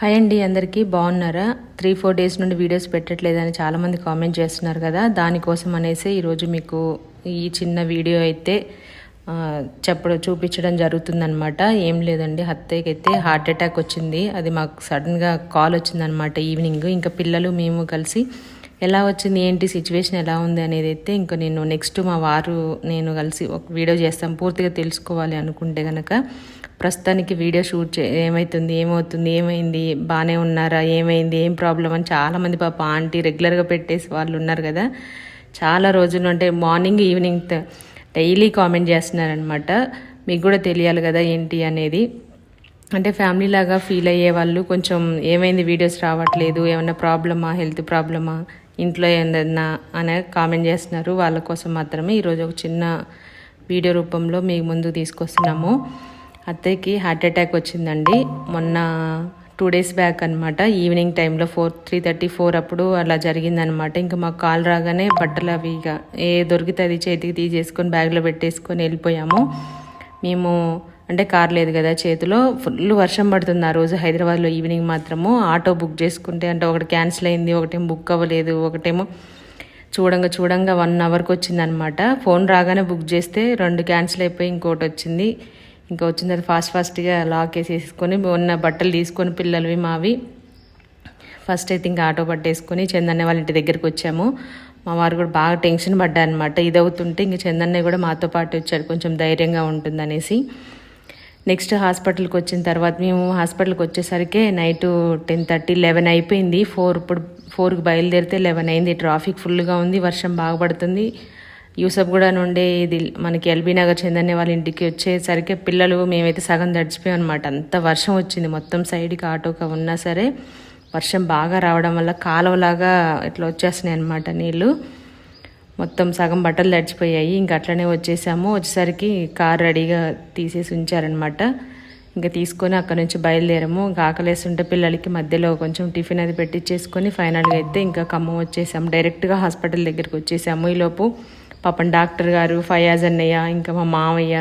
Hi అండి అందరికీ బాగున్నారా? త్రీ ఫోర్ డేస్ నుండి వీడియోస్ పెట్టట్లేదని చాలామంది కామెంట్ చేస్తున్నారు కదా. దానికోసం అనేసి ఈరోజు మీకు ఈ చిన్న వీడియో అయితే చెప్పడం చూపించడం జరుగుతుందనమాట ఏం లేదండి హత్తయ్యకి అయితే హార్ట్ అటాక్ వచ్చింది. అది మాకు సడన్గా కాల్ వచ్చిందనమాట ఈవినింగ్. ఇంకా పిల్లలు మేము కలిసి ఎలా వచ్చింది ఏంటి సిచ్యువేషన్ ఎలా ఉంది అనేది అయితే ఇంకా నేను నెక్స్ట్ మా వారు నేను కలిసి ఒక వీడియో చేస్తాం. పూర్తిగా తెలుసుకోవాలి అనుకుంటే కనుక ప్రస్తుతానికి వీడియో షూట్ చే ఏమవుతుంది ఏమవుతుంది ఏమైంది బాగానే ఉన్నారా ఏమైంది ఏం ప్రాబ్లం అని చాలామంది పాప ఆంటీ రెగ్యులర్గా పెట్టేసి వాళ్ళు ఉన్నారు కదా. చాలా రోజులు అంటే మార్నింగ్ ఈవినింగ్ డైలీ కామెంట్ చేస్తున్నారనమాట మీకు కూడా తెలియాలి కదా ఏంటి అనేది. అంటే ఫ్యామిలీ లాగా ఫీల్ అయ్యే వాళ్ళు కొంచెం ఏమైంది వీడియోస్ రావట్లేదు ఏమన్నా ప్రాబ్లమా హెల్త్ ప్రాబ్లమా ఇంట్లో ఏందన్నా అనే కామెంట్ చేస్తున్నారు. వాళ్ళ కోసం మాత్రమే ఈరోజు ఒక చిన్న వీడియో రూపంలో మీ ముందు తీసుకొస్తున్నాము. అత్తయ్యకి హార్ట్ అటాక్ వచ్చిందండి. మొన్న టూ డేస్ బ్యాక్ అనమాట ఈవినింగ్ టైంలో ఫోర్ త్రీ థర్టీ ఫోర్ అప్పుడు అలా జరిగిందనమాట ఇంకా మాకు కాల్ రాగానే బట్టలు అవి ఇక ఏ దొరికితే అది చేతికి తీసేసుకొని బ్యాగ్లో పెట్టేసుకొని వెళ్ళిపోయాము. మేము అంటే కార్ లేదు కదా చేతిలో. ఫుల్ వర్షం పడుతుంది ఆ రోజు హైదరాబాద్లో ఈవినింగ్ మాత్రము. ఆటో బుక్ చేసుకుంటే అంటే ఒకటి క్యాన్సిల్ అయింది ఒకటేమో బుక్ అవ్వలేదు ఒకటేమో చూడంగా చూడంగా వన్ అవర్కి వచ్చిందనమాట ఫోన్ రాగానే బుక్ చేస్తే రెండు క్యాన్సిల్ అయిపోయి ఇంకోటి వచ్చింది. ఇంకా వచ్చిన తర్వాత ఫాస్ట్ ఫాస్ట్గా లాక్ వేసేసుకొని ఉన్న బట్టలు తీసుకొని పిల్లలవి మావి. ఫస్ట్ అయితే ఇంకా ఆటో పట్టేసుకొని చందన్న వాళ్ళ ఇంటి దగ్గరికి వచ్చాము. మా వారు కూడా బాగా టెన్షన్ పడ్డారనమాట ఇది అవుతుంటే ఇంక చందన్న కూడా మాతో పాటు వచ్చాడు కొంచెం ధైర్యంగా ఉంటుందనేసి. నెక్స్ట్ హాస్పిటల్కి వచ్చిన తర్వాత మేము హాస్పిటల్కి వచ్చేసరికి నైట్ టెన్ థర్టీ లెవెన్ అయిపోయింది. ఫోర్ ఇప్పుడు ఫోర్కి బయలుదేరితే లెవెన్ అయింది. ట్రాఫిక్ ఫుల్గా ఉంది. వర్షం బాగా పడుతుంది. యూసఫ్ కూడా నుండి ఇది మనకి ఎల్బీ నగర్ చెందనే వాళ్ళ ఇంటికి వచ్చేసరికి పిల్లలు మేమైతే సగం తడిచిపోయాం అనమాట అంత వర్షం వచ్చింది. మొత్తం సైడ్కి ఆటోగా ఉన్నా సరే వర్షం బాగా రావడం వల్ల కాలువలాగా ఇట్లా వచ్చేస్తున్నాయి అనమాట నీళ్ళు మొత్తం సగం బట్టలు తడిచిపోయాయి. ఇంకా అట్లనే వచ్చేసాము. వచ్చేసరికి కార్ రెడీగా తీసేసి ఉంచారనమాట ఇంకా తీసుకొని అక్కడ నుంచి బయలుదేరాము. ఇంకా ఆకలేస్తుంటే పిల్లలకి మధ్యలో కొంచెం టిఫిన్ అది పెట్టించేసుకొని ఫైనల్గా అయితే ఇంకా ఖమ్మం వచ్చేసాము. డైరెక్ట్గా హాస్పిటల్ దగ్గరికి వచ్చేసాము ఈలోపు. పాపం డాక్టర్ గారు ఫయాజ్ అన్నయ్య ఇంకా మా మామయ్య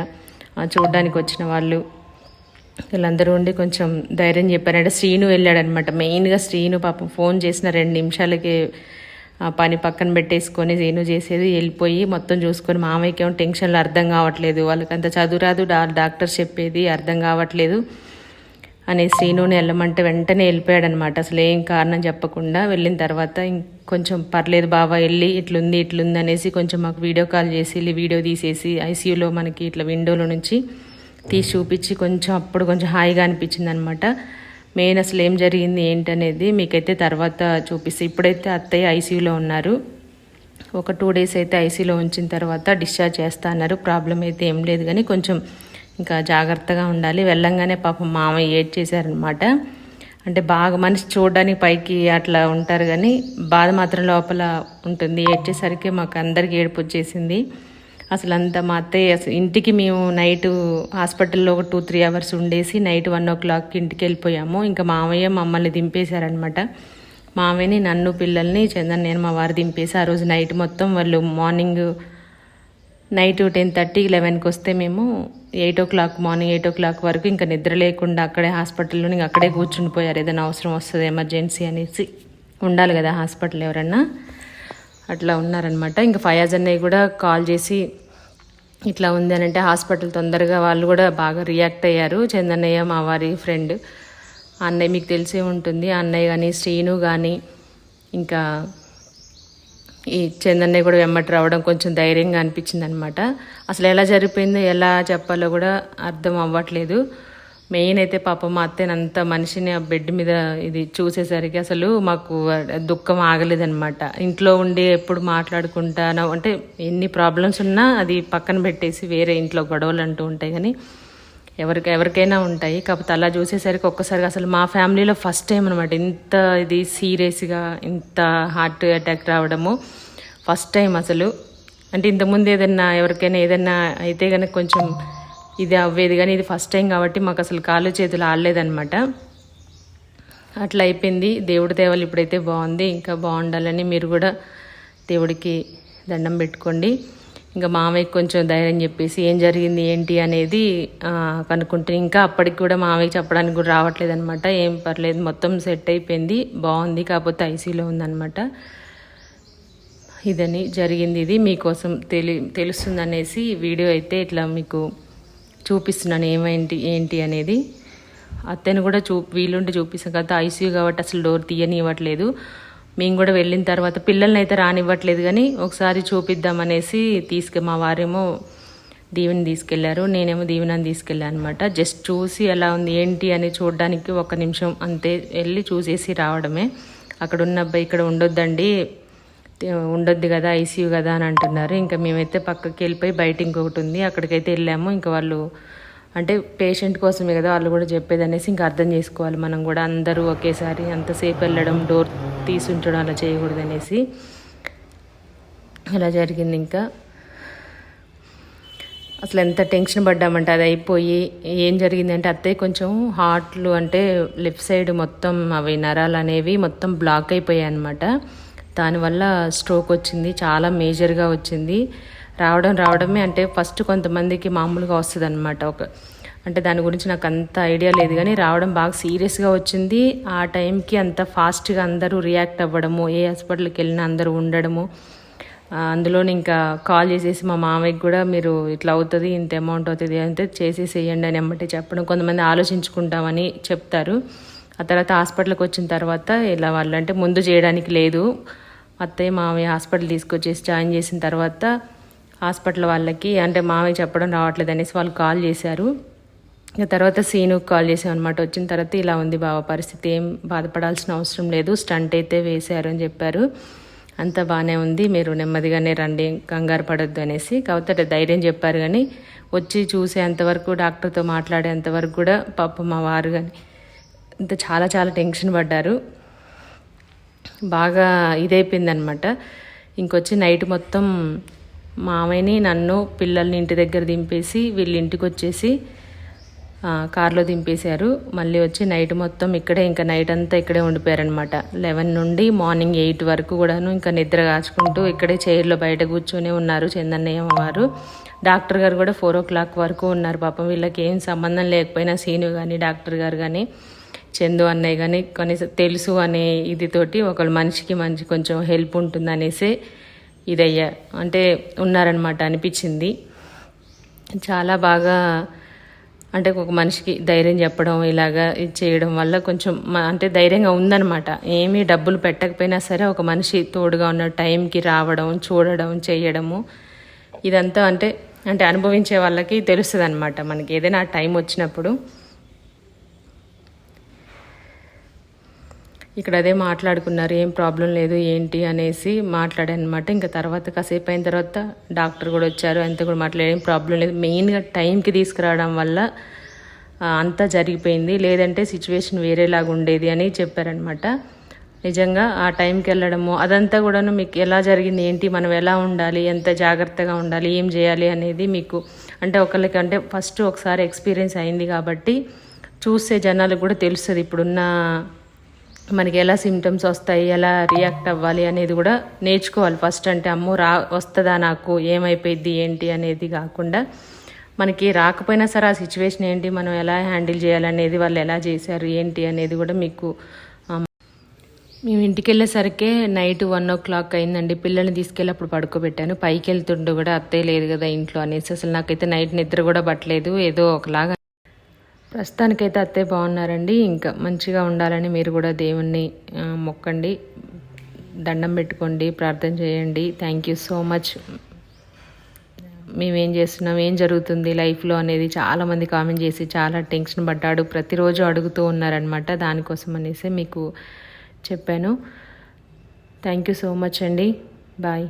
చూడడానికి చూడ్డానికి వచ్చిన వాళ్ళు. వీళ్ళందరూ ఉండి కొంచెం ధైర్యం చెప్పారంటే శ్రీను వెళ్ళాడనమాట. మెయిన్గా శ్రీను పాపం ఫోన్ చేసిన రెండు నిమిషాలకి ఆ పని పక్కన పెట్టేసుకొని శ్రీను చేసేది వెళ్ళిపోయి మొత్తం చూసుకొని మామయ్యకి ఏమో టెన్షన్లు అర్థం కావట్లేదు. వాళ్ళకి అంత చదువురాదు డా డాక్టర్ చెప్పేది అర్థం కావట్లేదు అని శ్రీనుని వెళ్ళమంటే వెంటనే వెళ్ళిపోయాడనమాట. అసలు ఏం కారణం చెప్పకుండా వెళ్ళిన తర్వాత కొంచెం పర్లేదు బాబా వెళ్ళి ఇట్లుంది ఇట్లుంది అనేసి కొంచెం మాకు వీడియో కాల్ చేసి వెళ్ళి వీడియో తీసేసి ఐసీయూలో మనకి ఇట్లా విండోలో నుంచి తీసి చూపించి కొంచెం అప్పుడు కొంచెం హాయిగా అనిపించింది అనమాట మెయిన్ అసలు ఏం జరిగింది ఏంటనేది మీకైతే తర్వాత చూపిస్తే. ఇప్పుడైతే అత్తయ్య ఐసీయూలో ఉన్నారు. ఒక టూ డేస్ అయితే ఐసీలో ఉంచిన తర్వాత డిశ్చార్జ్ చేస్తా అన్నారు. ప్రాబ్లం అయితే ఏం లేదు కానీ కొంచెం ఇంకా జాగ్రత్తగా ఉండాలి. వెళ్ళంగానే పాపం మామయ్య ఏడ్ చేశారనమాట అంటే బాగా మనిషి చూడడానికి పైకి అట్లా ఉంటారు కానీ బాధ మాత్రం లోపల ఉంటుంది. ఏడ్చేసరికి మాకు అందరికి ఏడుపు వచ్చేసింది. అసలు అంతా మా అత్తయ్య అసలు ఇంటికి మేము నైట్ హాస్పిటల్లో ఒక టూ త్రీ అవర్స్ ఉండేసి నైట్ వన్ ఓ క్లాక్కి ఇంటికి వెళ్ళిపోయాము. ఇంకా మామయ్య మమ్మల్ని దింపేశారనమాట మామయ్యని నన్ను పిల్లల్ని చందన్ నేను మా వారు దింపేసి ఆ రోజు నైట్ మొత్తం వాళ్ళు మార్నింగ్ నైట్ టెన్ థర్టీ లెవెన్కి వస్తే మేము eight o'clock morning eight o'clock వరకు ఇంకా నిద్ర లేకుండా అక్కడే హాస్పిటల్లో ఇంకా అక్కడే కూర్చుండిపోయారు. ఏదైనా అవసరం వస్తుంది ఎమర్జెన్సీ అనేసి ఉండాలి కదా హాస్పిటల్ ఎవరన్నా. అట్లా ఉన్నారనమాట ఇంకా ఫయాజ్ అన్నయ్య కూడా కాల్ చేసి ఇట్లా ఉంది అని అంటే హాస్పిటల్ తొందరగా వాళ్ళు కూడా బాగా రియాక్ట్ అయ్యారు. చందన్నయ్య మా వారి ఫ్రెండ్. అన్నయ్య మీకు తెలిసే ఉంటుంది. అన్నయ్య కానీ శ్రీను కానీ ఇంకా ఈ చందన్నయ్య కూడా వెమ్మటి రావడం కొంచెం ధైర్యంగా అనిపించింది అనమాట అసలు ఎలా జరిపోయిందో ఎలా చెప్పాలో కూడా అర్థం అవ్వట్లేదు. మెయిన్ అయితే పాపం మా అత్తయ్య అంత మనిషిని ఆ బెడ్ మీద ఇది చూసేసరికి అసలు మాకు దుఃఖం ఆగలేదనమాట. ఇంట్లో ఉండి ఎప్పుడు మాట్లాడుకుంటాను అంటే ఎన్ని ప్రాబ్లమ్స్ ఉన్నా అది పక్కన పెట్టేసి వేరే ఇంట్లో గొడవలు అంటూ ఉంటాయి కానీ ఎవరికి ఎవరికైనా ఉంటాయి. కాకపోతే అలా చూసేసరికి ఒక్కసారిగా అసలు మా ఫ్యామిలీలో ఫస్ట్ టైం అనమాట ఇంత ఇది సీరియస్గా ఇంత హార్ట్ అటాక్ రావడము. ఫస్ట్ టైం అసలు. అంటే ఇంతకుముందు ఏదన్నా ఎవరికైనా ఏదన్నా అయితే కనుక కొంచెం ఇది అవ్వేది కానీ ఇది ఫస్ట్ టైం కాబట్టి మాకు అసలు కాళ్ళు చేతులు ఆడలేదన్నమాట. అట్లా అయిపోయింది. దేవుడి దేవాలు ఇప్పుడైతే బాగుంది. ఇంకా బాగుండాలని మీరు కూడా దేవుడికి దండం పెట్టుకోండి. ఇంకా మామయ్యకి కొంచెం ధైర్యం చెప్పేసి ఏం జరిగింది ఏంటి అనేది కనుక్కుంటే ఇంకా అప్పటికి కూడా మామయ్య చెప్పడానికి కూడా రావట్లేదు అనమాట ఏం పర్లేదు మొత్తం సెట్ అయిపోయింది బాగుంది కాకపోతే ఐసీలో ఉందన్నమాట. ఇదని జరిగింది ఇది. మీకోసం తెలి తెలుస్తుంది అనేసి వీడియో అయితే ఇట్లా మీకు చూపిస్తున్నాను ఏమేంటి ఏంటి అనేది. అత్తను కూడా చూ వీలుంటే చూపిస్తాం కదా ఐసీయూ కాబట్టి అసలు డోర్ తీయనివ్వట్లేదు. మేము కూడా వెళ్ళిన తర్వాత పిల్లల్ని అయితే రానివ్వట్లేదు కానీ ఒకసారి చూపిద్దామనేసి తీసుకు మా వారేమో దీవెని తీసుకెళ్ళారు. నేనేమో దీవెనని తీసుకెళ్ళాను అనమాట జస్ట్ చూసి ఎలా ఉంది ఏంటి అని చూడడానికి ఒక నిమిషం అంతే వెళ్ళి చూసేసి రావడమే. అక్కడ ఉన్న అబ్బాయి ఇక్కడ ఉండొద్దండి ఉండొద్దు కదా ఐసీయూ కదా అని అంటున్నారు. ఇంకా మేమైతే పక్కకి వెళ్ళిపోయి బయట ఇంకొకటి ఉంది అక్కడికైతే వెళ్ళాము. ఇంకా వాళ్ళు అంటే పేషెంట్ కోసమే కదా వాళ్ళు కూడా చెప్పేది అనేసి ఇంకా అర్థం చేసుకోవాలి మనం కూడా అందరూ ఒకేసారి అంతసేపు వెళ్ళడం డోర్ తీసి ఉంచడం అలా చేయకూడదు అనేసి అలా జరిగింది ఇంకా. అసలు ఎంత టెన్షన్ పడ్డామంటే అది అయిపోయి ఏం జరిగిందంటే అత్తయ్య కొంచెం హార్ట్లు అంటే లెఫ్ట్ సైడ్ మొత్తం అవి నరాలు అనేవి మొత్తం బ్లాక్ అయిపోయాయి అనమాట దానివల్ల స్ట్రోక్ వచ్చింది చాలా మేజర్గా వచ్చింది. రావడం రావడమే అంటే ఫస్ట్ కొంతమందికి మామూలుగా వస్తుంది అనమాట ఒక అంటే దాని గురించి నాకు అంత ఐడియా లేదు కానీ రావడం బాగా సీరియస్గా వచ్చింది. ఆ టైంకి అంత ఫాస్ట్గా అందరూ రియాక్ట్ అవ్వడము ఏ హాస్పిటల్కి వెళ్ళినా అందరూ ఉండడము. అందులో అందులోని ఇంకా కాల్ చేసేసి మా మామయ్యకి కూడా మీరు ఇట్లా అవుతుంది ఇంత అమౌంట్ అవుతుంది అంటే చేసేసేయండి అని ఎమ్మటే చెప్పడం కొంతమంది ఆలోచించుకుంటామని చెప్తారు. ఆ తర్వాత హాస్పిటల్కి వచ్చిన తర్వాత ఇలా వాళ్ళు అంటే ముందు చేయడానికి లేదు. అత్తయ్య మామయ్య హాస్పిటల్ తీసుకొచ్చేసి జాయిన్ చేసిన తర్వాత హాస్పిటల్ వాళ్ళకి అంటే మామయ్య చెప్పడం రావట్లేదు అనేసి వాళ్ళు కాల్ చేశారు. తర్వాత సీనుకి కాల్ చేసాం అనమాట వచ్చిన తర్వాత ఇలా ఉంది బావ పరిస్థితి ఏం బాధపడాల్సిన అవసరం లేదు స్టంట్ అయితే వేశారు అని చెప్పారు. అంతా బాగానే ఉంది మీరు నెమ్మదిగానే రండి కంగారు పడొద్దు అనేసి. కాకపోతే ధైర్యం చెప్పారు కానీ వచ్చి చూసేంతవరకు డాక్టర్తో మాట్లాడేంతవరకు కూడా పాప మా వారు కానీ ఇంత చాలా చాలా టెన్షన్ పడ్డారు. బాగా ఇదైపోయింది అనమాట ఇంకొచ్చి నైట్ మొత్తం మామయ్యని నన్ను పిల్లల్ని ఇంటి దగ్గర దింపేసి వీళ్ళ ఇంటికి వచ్చేసి కార్లో దింపేశారు. మళ్ళీ వచ్చి నైట్ మొత్తం ఇక్కడే ఇంకా నైట్ అంతా ఇక్కడే ఉండిపోయారనమాట లెవెన్ నుండి మార్నింగ్ ఎయిట్ వరకు కూడాను ఇంకా నిద్ర కాచుకుంటూ ఇక్కడే చైర్లో బయట కూర్చొని ఉన్నారు చందన్నయ్య వారు డాక్టర్ గారు కూడా ఫోర్ ఓ క్లాక్ వరకు ఉన్నారు. పాపం వీళ్ళకి ఏం సంబంధం లేకపోయినా సీను కానీ డాక్టర్ గారు కానీ చందు అన్నయ్య కానీ కొన్ని తెలుసు అనే ఇది తోటి ఒకళ్ళ మనిషికి మంచి కొంచెం హెల్ప్ ఉంటుంది అనేసి ఇదయ్య. అంటే ఉన్నారనమాట అనిపించింది. చాలా బాగా అంటే ఒక మనిషికి ధైర్యం చెప్పడం ఇలాగా ఇది చేయడం వల్ల కొంచెం అంటే ధైర్యంగా ఉందనమాట ఏమీ డబ్బులు పెట్టకపోయినా సరే ఒక మనిషి తోడుగా ఉన్న టైంకి రావడం చూడడం చేయడము ఇదంతా అంటే అంటే అనుభవించే వాళ్ళకి తెలుస్తుంది అనమాట మనకి ఏదైనా టైం వచ్చినప్పుడు ఇక్కడ అదే మాట్లాడుకున్నారు ఏం ప్రాబ్లం లేదు ఏంటి? అనేసి మాట్లాడాను అనమాట ఇంకా తర్వాత కాసేపు అయిన తర్వాత డాక్టర్ కూడా వచ్చారు అంతా కూడా మాట్లాడే ఏం ప్రాబ్లం లేదు. మెయిన్గా టైంకి తీసుకురావడం వల్ల అంతా జరిగిపోయింది. లేదంటే సిచ్యువేషన్ వేరేలాగా ఉండేది అని చెప్పారనమాట నిజంగా ఆ టైంకి వెళ్ళడము అదంతా కూడాను మీకు ఎలా జరిగింది ఏంటి మనం ఎలా ఉండాలి ఎంత జాగ్రత్తగా ఉండాలి ఏం చేయాలి అనేది మీకు అంటే ఒకళ్ళకి అంటే ఫస్ట్ ఒకసారి ఎక్స్పీరియన్స్ అయింది కాబట్టి చూసే జనాలకు కూడా తెలుస్తుంది. ఇప్పుడున్న మనకి ఎలా సిమ్టమ్స్ వస్తాయి ఎలా రియాక్ట్ అవ్వాలి అనేది కూడా నేర్చుకోవాలి ఫస్ట్ అంటే అమ్మో రా వస్తుందా నాకు ఏమైపోయింది ఏంటి అనేది కాకుండా మనకి రాకపోయినా సరే ఆ సిచ్యువేషన్ ఏంటి మనం ఎలా హ్యాండిల్ చేయాలనేది వాళ్ళు ఎలా చేశారు ఏంటి అనేది కూడా మీకు um, మేము ఇంటికి వెళ్ళేసరికి నైట్ వన్ ఓ క్లాక్ అయిందండి. పిల్లల్ని తీసుకెళ్ళి అప్పుడు పడుకోబెట్టాను. పైకి వెళ్తుండే కూడా అత్తయ్య లేదు కదా ఇంట్లో అనేసి అసలు నాకైతే నైట్ నిద్ర కూడా పట్టలేదు. ఏదో ఒకలాగా ప్రస్తుతానికైతే అత్తయ్య బాగున్నారండి. ఇంకా మంచిగా ఉండాలని మీరు కూడా దేవుణ్ణి మొక్కండి. దండం పెట్టుకోండి ప్రార్థన చేయండి. థ్యాంక్ యూ సో మచ్ మేమేం చేస్తున్నాం ఏం జరుగుతుంది లైఫ్లో అనేది చాలామంది కామెంట్ చేసి చాలా టెన్షన్ పడ్డాడు. ప్రతిరోజు అడుగుతూ ఉన్నారనమాట దానికోసం అనేసి మీకు చెప్పాను. థ్యాంక్ యూ సో మచ్ అండి. బాయ్